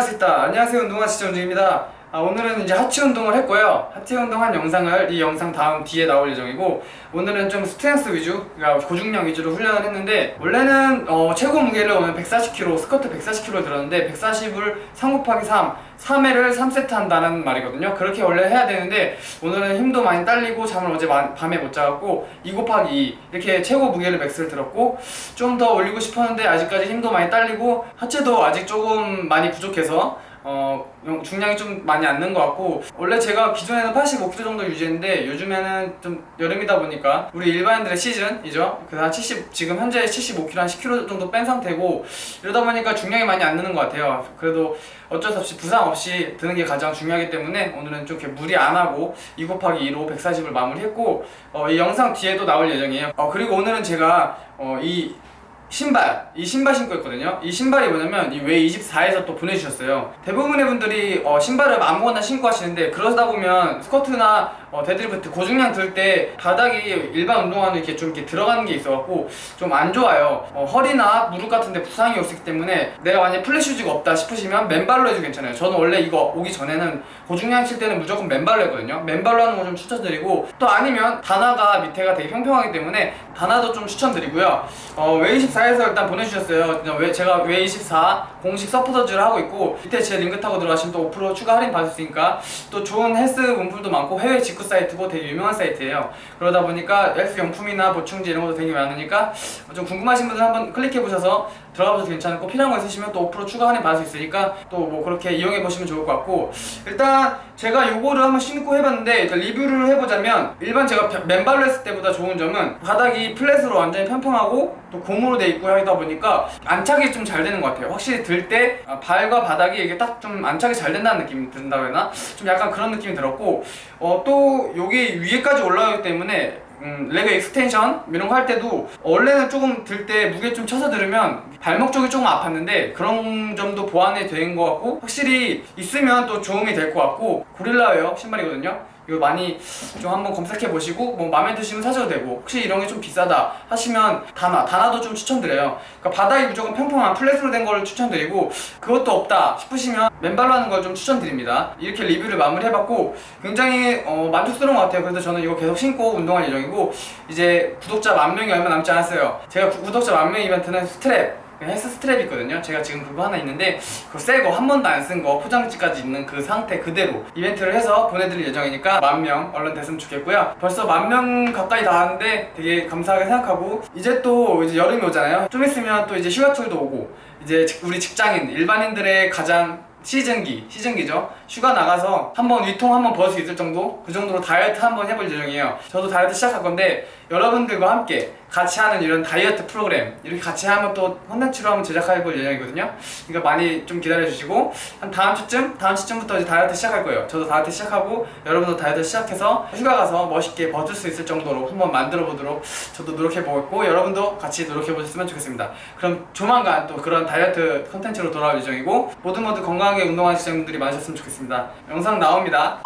있다. 안녕하세요. 운동화 시청중입니다. 아, 오늘은 이제 하체 운동을 했고요. 하체 운동한 영상을 이 영상 다음 뒤에 나올 예정이고 오늘은 좀 스트렝스 위주, 그러니까 고중량 위주로 훈련을 했는데 원래는 어, 최고 무게를 오늘 140kg, 스쿼트 140kg 들었는데 140을 3 곱하기 3, 3회를 3세트 한다는 말이거든요. 그렇게 원래 해야 되는데 오늘은 힘도 많이 딸리고 잠을 어제 마- 밤에 못 자갖고 2 곱하기 2 이렇게 최고 무게를 맥스를 들었고 좀 더 올리고 싶었는데 아직까지 힘도 많이 딸리고 하체도 아직 조금 많이 부족해서 어 영- 중량이 좀 많이 안 는 것 같고 원래 제가 기존에는 85kg 정도 유지했는데 요즘에는 좀 여름이다 보니까 우리 일반인들의 시즌이죠? 그다음 70 지금 현재 75kg 한 10kg 정도 뺀 상태고 이러다 보니까 중량이 많이 안 느는 것 같아요. 그래도 어쩔 수 없이 부상 없이 드는 게 가장 중요하기 때문에 오늘은 좀 이렇게 무리 안 하고 2 곱하기 2로 140을 마무리했고 어, 이 영상 뒤에도 나올 예정이에요. 어, 그리고 오늘은 제가 어, 이 신발, 이 신발 신고 있거든요. 이 신발이 뭐냐면 이 웨이 24에서 또 보내주셨어요. 대부분의 분들이 어, 신발을 아무거나 신고 하시는데 그러다 보면 스쿼트나 어, 데드리프트 고중량 들 때 바닥이 일반 운동화는 이렇게 좀 이렇게 들어가는 게 있어갖고 좀 안 좋아요. 어, 허리나 무릎 같은데 부상이 없기 때문에 내가 만약 플랫슈즈가 없다 싶으시면 맨발로 해도 괜찮아요. 저는 원래 이거 오기 전에는 고중량 칠 때는 무조건 맨발로 했거든요. 맨발로 하는 거 좀 추천드리고 또 아니면 다나가 밑에가 되게 평평하기 때문에 다나도 좀 추천드리고요. 어, 웨이24에서 일단 보내주셨어요. 웨- 제가 웨이24 공식 서포터즈를 하고 있고 밑에 제 링크 타고 들어가시면 또 5% 추가 할인 받을 수 있으니까 또 좋은 헬스 문풀도 많고 해외 직구 사이트고 되게 유명한 사이트예요. 그러다 보니까 헬스 용품이나 보충제 이런 것도 되게 많으니까 좀 궁금하신 분들 한번 클릭해 보셔서 들어가 보셔도 괜찮고 필요한 거 있으시면 또 5% 추가 할인 받을 수 있으니까 또 뭐 그렇게 이용해 보시면 좋을 것 같고. 일단 제가 요거를 한번 신고 해봤는데 일단 리뷰를 해보자면 일반 제가 벼- 맨발로 했을 때보다 좋은 점은 바닥이 플랫으로 완전히 평평하고 또 고무로 돼 있고 하다 보니까 안착이 좀 잘 되는 것 같아요. 확실히 들 때 발과 바닥이 이게 딱 좀 안착이 잘 된다는 느낌이 든다고 해나? 좀 약간 그런 느낌이 들었고. 어, 또 여기 위에까지 올라가기 때문에 음, 레그 익스텐션 이런 거 할 때도 원래는 조금 들 때 무게 좀 쳐서 들으면 발목 쪽이 조금 아팠는데 그런 점도 보완이 된 것 같고 확실히 있으면 또 도움이 될 것 같고 고릴라웨어 신발이거든요. 이거 많이 좀 한번 검색해 보시고 뭐 마음에 드시면 사셔도 되고 혹시 이런 게 좀 비싸다 하시면 다나 다나도 좀 추천드려요. 그러니까 바닥이 무조건 평평한 플랫으로 된 거를 추천드리고 그것도 없다 싶으시면 맨발로 하는 걸 좀 추천드립니다. 이렇게 리뷰를 마무리 해봤고 굉장히 어, 만족스러운 것 같아요. 그래서 저는 이거 계속 신고 운동할 예정이고 이제 구독자 만 명이 얼마 남지 않았어요. 제가 구- 구독자 만 명 이벤트는 스트랩 헬스 스트랩 있거든요. 제가 지금 그거 하나 있는데 그거 새거 한 번도 안 쓴 거 포장지까지 있는 그 상태 그대로 이벤트를 해서 보내드릴 예정이니까 만 명 얼른 됐으면 좋겠고요. 벌써 만 명 가까이 나왔는데 되게 감사하게 생각하고 이제 또 이제 여름이 오잖아요. 좀 있으면 또 이제 휴가철도 오고 이제 직- 우리 직장인 일반인들의 가장 시즌기, 시즌기죠. 휴가 나가서 한번 위통 한번 벌 수 있을 정도? 그 정도로 다이어트 한번 해볼 예정이에요. 저도 다이어트 시작할 건데 여러분들과 함께 같이 하는 이런 다이어트 프로그램 이렇게 같이 하면 또 콘텐츠로 한번 제작해 볼 예정이거든요. 그러니까 많이 좀 기다려 주시고 한 다음 주쯤, 다음 주쯤부터 이제 다이어트 시작할 거예요. 저도 다이어트 시작하고 여러분도 다이어트 시작해서 휴가 가서 멋있게 버틸 수 있을 정도로 한번 만들어 보도록 저도 노력해 보고 여러분도 같이 노력해 보셨으면 좋겠습니다. 그럼 조만간 또 그런 다이어트 콘텐츠로 돌아올 예정이고 모두 모두 건강하게 운동하는 시청자분들이 많으셨으면 좋겠습니다. 영상 나옵니다.